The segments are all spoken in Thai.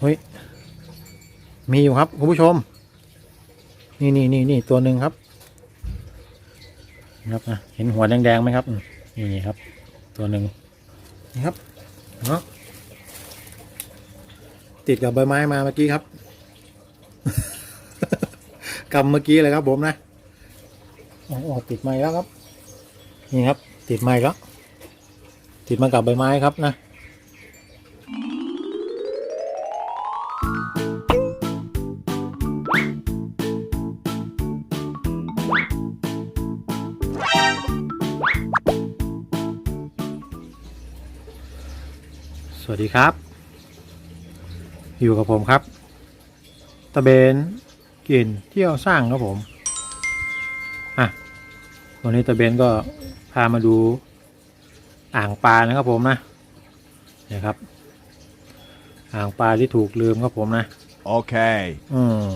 เฮ้ย มีอยู่ครับคุณผู้ชม นี่นี่นี่นี่ตัวหนึ่งครับนะครับนะเห็นหัวแดงๆไหมครับ นี่ครับ ตัวหนึ่งนี่ครับเนาะติดกับใบไม้มาเมื่อกี้ครับกำเมื่อกี้เลยครับผมนะอ๋อติดไม้แล้วครับ นี่ครับ ติดไม้แล้ว ติดมากับใบไม้ครับนะ วัสดีครับ อยู่กับผมครับตะเบนกลิ่นเที่ยวสร้างครับผมอะวันนี้ตะเบนก็พามาดูอ่างปลานะครับผมนะเนี่ยครับ อ่างปลาที่ถูกลืมครับผมนะ Okay. อืม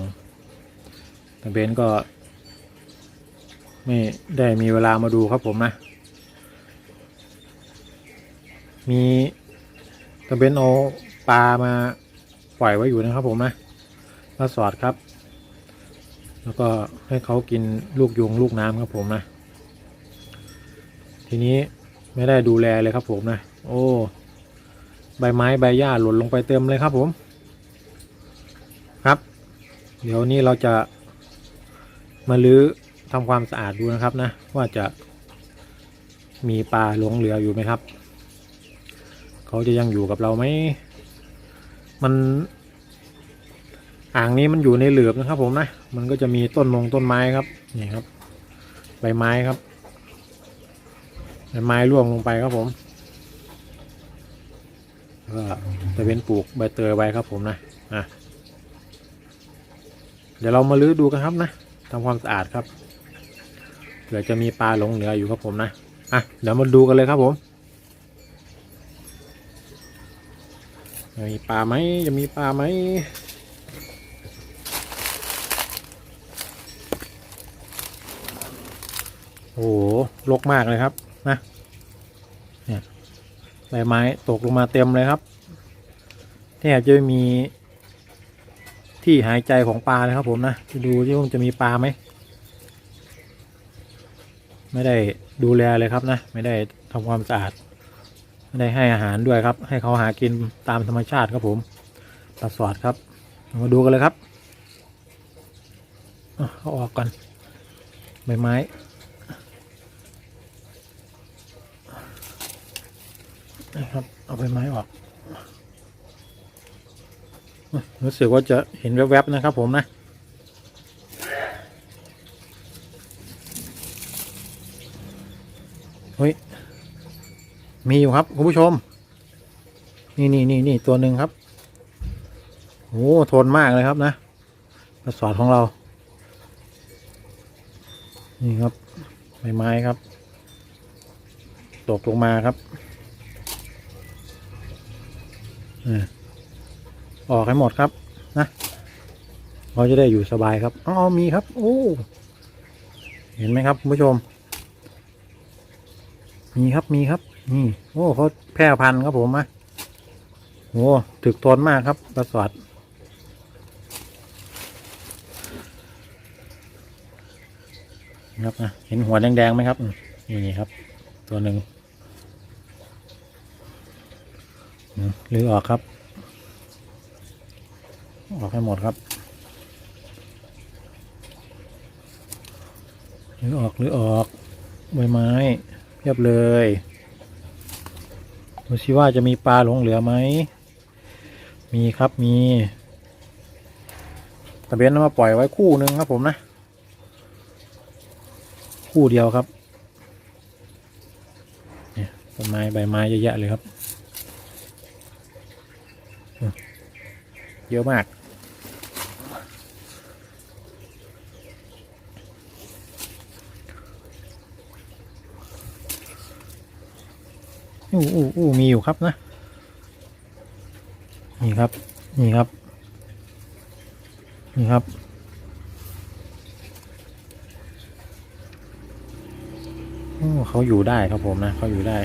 ตะเบนก็ ไม่ได้มีเวลามาดูครับผมนะมีตะ เบนเอาปลามาปล่อยไว้อยู่นะครับผมนะปลาสอดครับ แล้วก็ให้เขากินลูกยุงลูกน้ำครับผมนะ ทีนี้ไม่ได้ดูแลเลยครับผมนะ โอ้ ใบไม้ใบหญ้าหล่นลงไปเต็มเลยครับผม ครับ เดี๋ยวนี้เราจะ มาลื้อทำความสะอาดดูนะครับนะ ว่าจะมีปลาหลงเหลืออยู่ไหมครับ เขาจะยังอยู่กับเราไหมมัน อ่างนี้มันอยู่ในเหลือบนะครับ ผมนะมันก็จะมีต้นมงต้นไม้ครับนี่ครับ ใบไม้ครับใบไม้ร่วงลงไปครับผมก็จะเป็นปลูกใบเตยไว้ครับผมนะอะเดี๋ยวเรามาลื้อดูกันครับนะทำความสะอาดครับเผื่อจะมีปลาหลงเหลืออยู่ครับผมนะอะเดี๋ยวมาดูกันเลยครับผม จะมีปลาไหมจะมีปลาไหมโอ้โหรกมากเลยครับนะเนี่ยใบไม้ตกลงมาเต็มเลยครับแทบจะมี ที่หายใจของปลาเลยครับผมนะดูที่ว่ามันจะมีปลาไหมไม่ได้ดูแลเลยครับนะ ไม่ได้ทำความสะอาด ไม่ได้ให้อาหารด้วยครับ ให้เขาหากินตามธรรมชาติครับผมปลาสอดครับ มาดูกันเลยครับเอาออกก่อนใบไม้นะครับเอาใบไม้ออกรู้สึกว่าจะเห็นแวบๆนะครับผมนะเฮ้ย มีอยู่ครับคุณผู้ชม นี่นี่นี่นี่ตัวหนึ่งครับโอ้ทนมากเลยครับนะกระสอดของเรา นี่ครับใบไม้ครับ ตกลงมาครับอ่ออกให้หมดครับนะเราจะได้อยู่สบายครับอ๋อมีครับ โอ้เห็นไหมครับคุณผู้ชม มีครับมีครับ นี่โอ้เขาแพร่พันธุ์ครับผมนะโอ้ถึกทนมากครับปลาสวัสดครับนะเห็นหัวแดงๆไหมครับ นี่ครับ ตัวหนึ่งอืมหรือออกครับ ออกให้หมดครับหรือออกหรือออกใบไม้เพียบเลย ดูสิว่าจะมีปลาหลงเหลือไหม มีครับมีตะเบนมาปล่อยไว้คู่หนึ่งครับผมนะ คู่เดียวครับเนี่ยต้นไม้ใบไม้เยอะแยะเลยครับ เยอะมาก อู้อู้อู้มีอยู่ครับนะ นี่ครับ นี่ครับ นี่ครับโอ้เขาอยู่ได้ครับผมนะ เขาอยู่ได้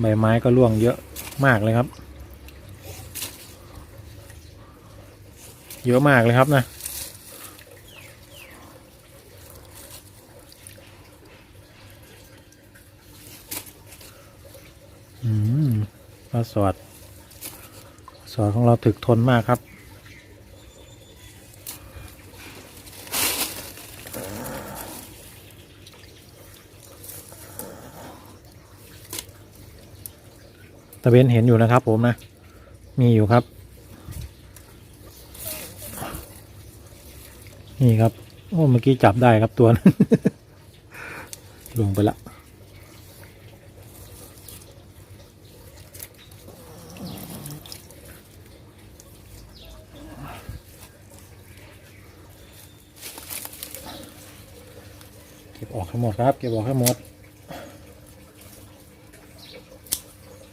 ใบไม้ก็ร่วงเยอะมากเลยครับ เยอะมากเลยครับนะ ปลาสอดสอดของเราถึกทนมากครับ ตะเบนเห็นอยู่นะครับผมนะ มีอยู่ครับ นี่ครับ โอ้ เมื่อกี้จับได้ครับตัวนั้นลงไปละ ออกให้หมดครับ เก็บออกให้หมด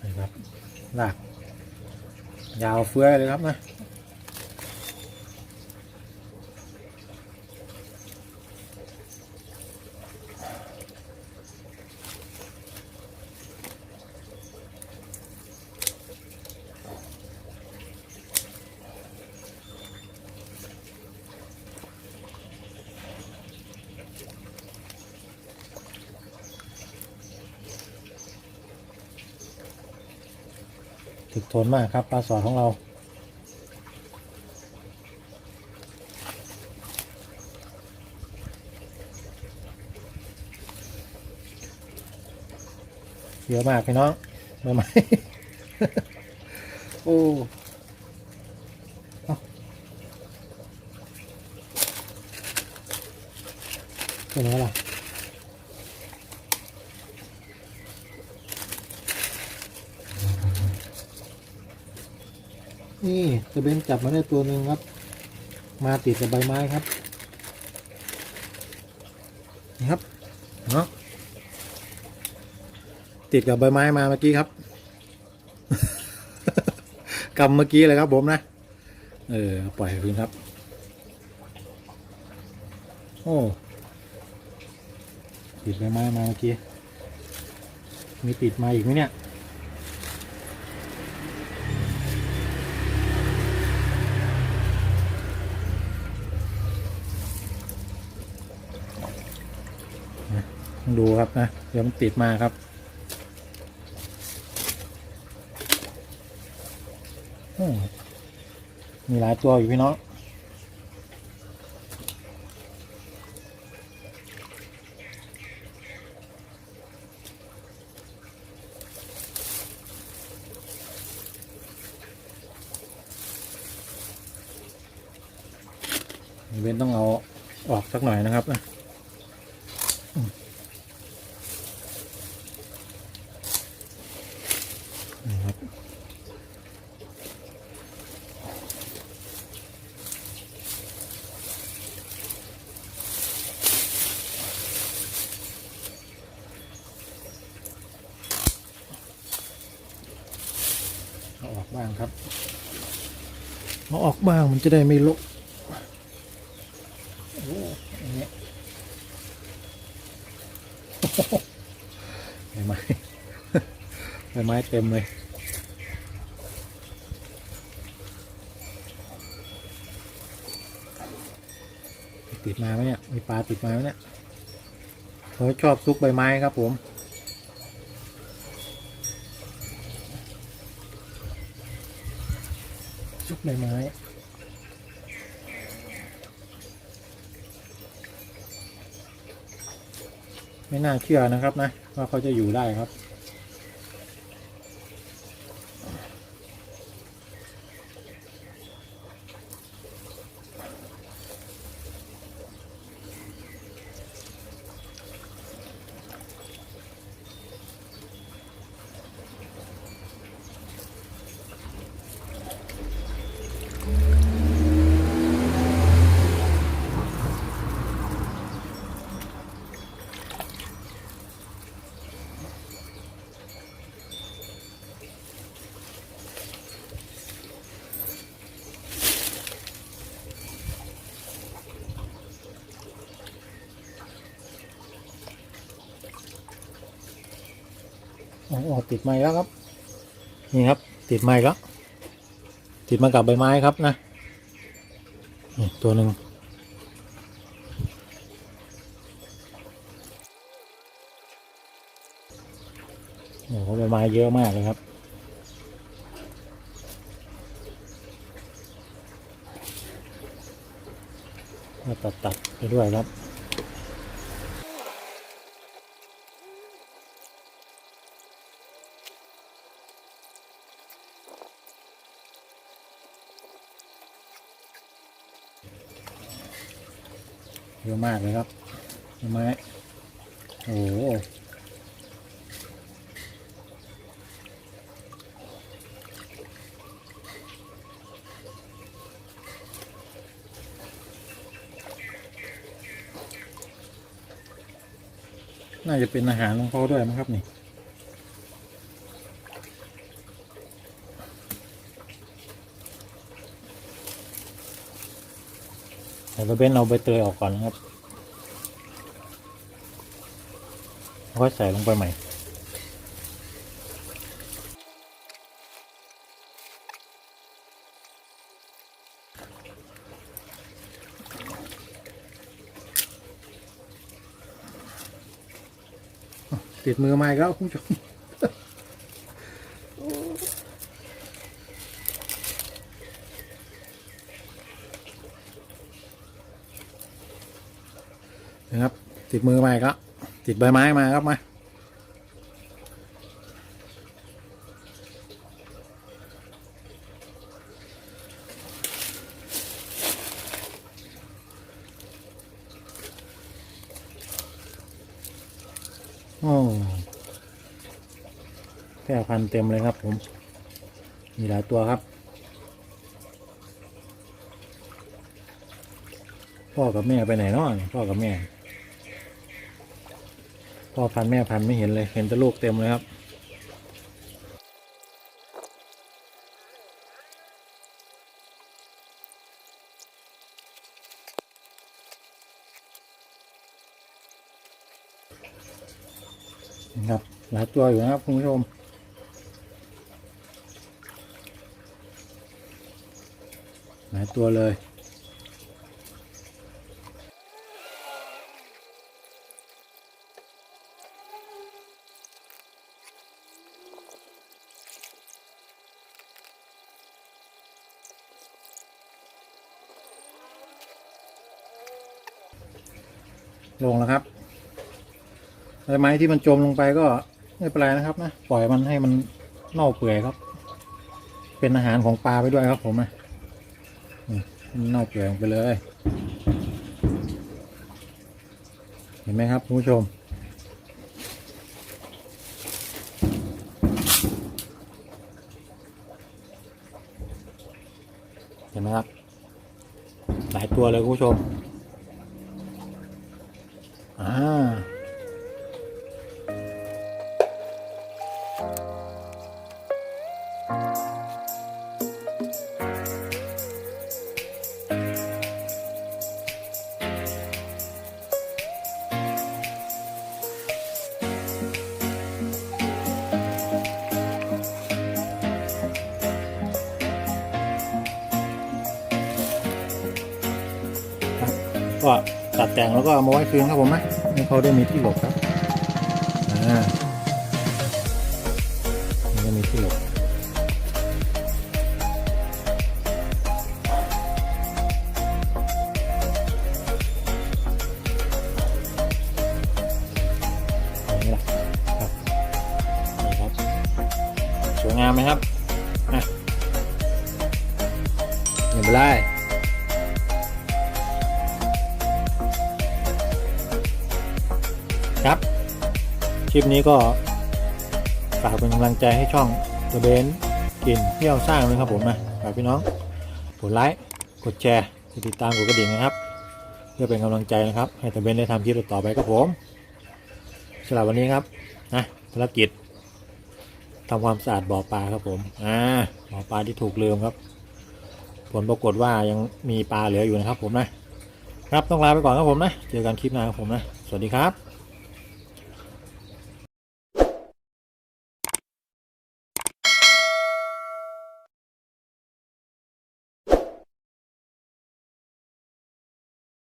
นี่ครับลากยาวเฟื้อยเลยครับนะ ทนมากครับปลาสอดของเรา เยอะมากพี่น้องมาไม้โอ้เอ้าเป็นไงล่ะ นจับมาได้ตัวหนึ่งครับ มาติดกับใบไม้ครับนี่ครับเนาะติดกับใบไม้มาเมื่อกี้ครับกำเมื่อกี้เลยครับผมนะ เออ ปล่อยคืนครับ โอ้ติดใบไม้มาเมื่อกี้ มีติดมาอีกไหมเนี่ย ดูครับนะเดี๋ยวมันติดมาครับมมีหลายตัวอยู่พี่น้องเว้นต้องเอาออกสักหน่อยนะครับนะ นี่ครับเอาออก บ้างครับเอาออกบ้างมันจะได้ไม่ลกโอ้โหอันเนี้ยใบไม้ใบไม้เต็มเลยติดมาไหมเนี่ย มีปลาติดมาไหมเนี่ยเขาชอบซุกใบไม้ครับผมุกใบไม้ไม่น่าเชื่อนะครับนะ ว่าเขาจะอยู่ได้ครับ โอ้ติดไม้แล้วครับ นี่ครับ ติดไม้แล้ว ติดมากับใบไม้ครับนะนี่ตัวหนึ่งโอ้โหใบไม้เยอะมากเลยครับก็ตัดตัดๆไปด้วยครับ เยอะมากเลยครับเห็นไหมโอ้โหน่าจะเป็นอาหารของเขาด้วยมั้งครับนี่ ดี๋ยวเราเบ้นเอาใบเตยออกก่อนนะครับแล้วค่อยใส่ลงไปใหม่ ติดมือไม้แล้วคุณผู้ชม นะครับ ติดมือมาอีกแล้วติดใบไม้มาครับมาโอ้แพร่พันเต็มเลยครับผม มีหลายตัวครับ พ่อกับแม่ไปไหนเนาะพ่อกับแม่ พ่อพันแม่พันไม่เห็นเลยเห็นแต่ลูกเต็มเลยครับนะครับหลายตัวอยู่นะครับคุณผู้ชมหลายตัวเลย ลงแล้วครับใบไม้ที่มันจมลงไปก็ไม่เป็นไรนะครับนะปล่อยมันให้มันเน่าเปื่อยครับ เป็นอาหารของปลาไปด้วยครับผมนะอืมมันเน่าเปื่อยไปเลย เห็นไหมครับคุณผู้ชม เห็นไหมครับ หลายตัวเลยคุณผู้ชม ก็ตัดแต่งแล้วก็เอามาไว้คืนครับผมนะให้เขาได้มีที่หลบครับอ่ามันก็มีที่หลบอย่างนี้ครับนี่ครับสวยงามไหมครับอะไม่เป็นไร คลิปนี้ก็ฝากเป็นกำลังใจให้ช่องตัวเบนกินเที่ยวสร้างเลยครับผมนะฝากพี่น้องกดไลค์กดแชร์ติดตามกดกระดิ่งนะครับ เพื่อเป็นกำลังใจนะครับ ให้ตัวเบนได้ทำคลิปต่อไปครับผมสำหรับวันนี้ครับนะภารกิจทำความสะอาดบ่อปลาครับผมอ่าบ่อปลาที่ถูกลืมครับ ผลปรากฏว่ายังมีปลาเหลืออยู่นะครับผมนะครับต้องลาไปก่อนครับผมนะ เจอกันคลิปหน้าครับผมนะ สวัสดีครับ